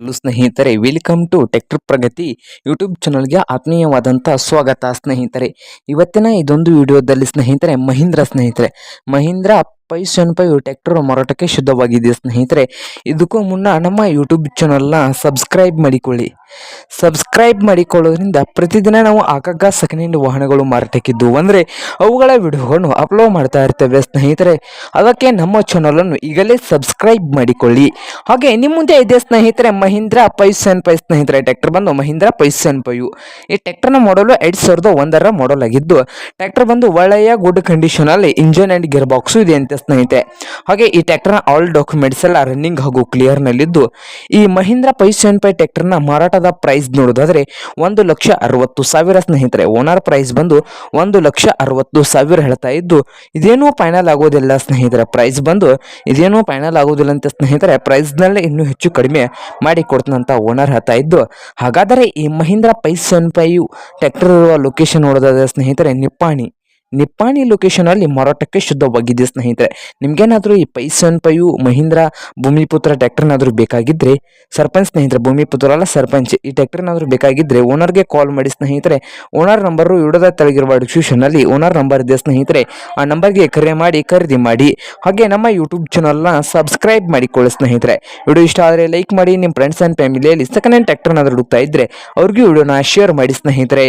Hello ಸ್ನೇಹಿತರೆ welcome to tractor Pragati YouTube ಚಾನಲ್ಗೆ ಆತ್ಮೀಯವಾದಂಥ ಸ್ವಾಗತ ಸ್ನೇಹಿತರೆ. ಇವತ್ತಿನ ಇದೊಂದು ವಿಡಿಯೋದಲ್ಲಿ ಸ್ನೇಹಿತರೆ, ಮಹೀಂದ್ರ ಸ್ನೇಹಿತರೆ. Mahindra five seven five tractor ಮಾರಾಟಕ್ಕೆ ಶುದ್ಧವಾಗಿದೆ ಸ್ನೇಹಿತರೆ. ಇದಕ್ಕೂ ಮುನ್ನ ನಮ್ಮ ಯೂಟ್ಯೂಬ್ ಚಾನಲ್ನ ಸಬ್ಸ್ಕ್ರೈಬ್ ಮಾಡಿಕೊಳ್ಳಿ. ಸಬ್ಸ್ಕ್ರೈಬ್ ಮಾಡಿಕೊಳ್ಳೋದ್ರಿಂದ ಪ್ರತಿದಿನ ನಾವು ಆಗಾಗ ಸೆಕೆಂಡ್ ವಾಹನಗಳು ಮಾರಾಟಕ್ಕಿದ್ದು. ಅಂದರೆ ಅವುಗಳ ವಿಡಿಯೋಗಳನ್ನು ಅಪ್ಲೋಡ್ ಮಾಡ್ತಾ ಇರ್ತೇವೆ ಸ್ನೇಹಿತರೆ. ಅದಕ್ಕೆ ನಮ್ಮ ಚಾನಲನ್ನು ಈಗಲೇ ಸಬ್ಸ್ಕ್ರೈಬ್ ಮಾಡಿಕೊಳ್ಳಿ. ಹಾಗೆ ನಿಮ್ಮ ಮುಂದೆ ಇದೆ ಸ್ನೇಹಿತರೆ ಮಹೀಂದ್ರ ಪೈ ಸೆವೆನ್ ಫೈವ್ ಸ್ನೇಹಿತರೆ. ಟ್ಯಾಕ್ಟರ್ ಬಂದು ಮಹೀಂದ್ರ ಪೈ ಸೆವೆನ್ ಫೈವ್ ಈ ಟ್ಯಾಕ್ಟರ್ನ ಮಾಡಲು ಎರಡು ಸಾವಿರದ ಒಂದರ ಮಾಡಲ್ ಆಗಿದ್ದು, ಟ್ಯಾಕ್ಟರ್ ಬಂದು ಒಳ್ಳೆಯ ಗುಡ್ ಕಂಡೀಷನಲ್ಲಿ ಇಂಜಿನ್ ಅಂಡ್ ಗೇರ್ ಬಾಕ್ಸು ಇದೆ ಅಂತ ಸ್ನೇಹಿತೆ ಹಾಗೆ ಈ ಟ್ಯಾಕ್ಟರ್ನ ಆಲ್ ಡಾಕ್ಯುಮೆಂಟ್ಸ್ ಎಲ್ಲ ರನ್ನಿಂಗ್ ಹಾಗೂ ಕ್ಲಿಯರ್ ನಲ್ಲಿದ್ದು, ಈ ಮಹೀಂದ್ರ ಪೈ ಸೆವೆನ್ ಫೈವ್ ಟ್ಯಾಕ್ಟರ್ನ ಮಾರಾಟದ ಪ್ರೈಸ್ ನೋಡೋದಾದ್ರೆ ಒಂದು ಲಕ್ಷ ಅರವತ್ತು ಸಾವಿರ ಸ್ನೇಹಿತರೆ ಓನರ್ ಪ್ರೈಸ್ ಬಂದು ಒಂದು ಲಕ್ಷ ಅರವತ್ತು ಸಾವಿರ ಹೇಳ್ತಾ ಇದ್ದು, ಇದೇನೂ ಫೈನಲ್ ಆಗೋದಿಲ್ಲ ಸ್ನೇಹಿತರೆ. ಪ್ರೈಸ್ ಬಂದು ಇದೇನೂ ಫೈನಲ್ ಆಗೋದಿಲ್ಲ ಅಂತ ಸ್ನೇಹಿತರೆ ಪ್ರೈಸ್ನಲ್ಲೇ ಇನ್ನೂ ಹೆಚ್ಚು ಕಡಿಮೆ ಮಾಡಿ ಕೊಡ್ತಂತ ಓನರ್ ಹೇಳ್ತಾ ಇದ್ದು, ಹಾಗಾದರೆ ಈ Mahindra five seven five tractor ಇರುವ ಲೊಕೇಶನ್ ನೋಡೋದಾದ್ರೆ ಸ್ನೇಹಿತರೆ, ನಿಪ್ಪಾಣಿ. ನಿಪ್ಪಾಣಿ ಲೊಕೇಶನ್ ಅಲ್ಲಿ ಮಾರಾಟಕ್ಕೆ ಶುದ್ಧವಾಗಿದೆ ಸ್ನೇಹಿತರೆ. ನಿಮ್ಗೇನಾದ್ರೂ ಈ ಪೈಸನ್ ಪೈಯು ಮಹೀಂದ್ರ ಭೂಮಿಪುತ್ರ ಟ್ಯಾಕ್ಟರ್ನಾದ್ರೂ ಬೇಕಾಗಿದ್ರೆ, ಸರ್ಪಂಚ್ ಸ್ನೇಹಿತರೆ ಭೂಮಿಪುತ್ರ ಅಲ್ಲ ಸರ್ಪಂಚ್, ಈ ಟ್ಯಾಕ್ಟರ್ನಾದ್ರೂ ಬೇಕಾಗಿದ್ರೆ ಓನರ್ಗೆ ಕಾಲ್ ಮಾಡಿ ಸ್ನೇಹಿತರೆ. ಓನರ್ ನಂಬರು ಇಡದ ತೆಳಗಿರುವ ಡಿಸ್ಕ್ರಿಪ್ಷನ್ ಅಲ್ಲಿ ಓನರ್ ನಂಬರ್ ಇದೆ ಸ್ನೇಹಿತರೆ. ಆ ನಂಬರ್ಗೆ ಕರೆ ಮಾಡಿ, ಖರೀದಿ ಮಾಡಿ, ಹಾಗೆ ನಮ್ಮ ಯೂಟ್ಯೂಬ್ ಚಾನಲ್ನ ಸಬ್ಸ್ಕ್ರೈಬ್ ಮಾಡಿಕೊಳ್ಳಿ ಸ್ನೇಹಿತರೆ. ವಿಡಿಯೋ ಇಷ್ಟ ಆದರೆ ಲೈಕ್ ಮಾಡಿ ನಿಮ್ಮ ಫ್ರೆಂಡ್ಸ್ ಆ್ಯಂಡ್ ಫ್ಯಾಮಿಲಿಯಲ್ಲಿ ಸೆಕೆಂಡ್ ಹ್ಯಾಂಡ್ ಟ್ಯಾಕ್ಟರ್ನಾದ್ರೂ ಹುಡುಕ್ತಾ ಇದ್ದರೆ ಅವ್ರಿಗೂ ವಿಡಿಯೋನ ಶೇರ್ ಮಾಡಿ ಸ್ನೇಹಿತರೆ.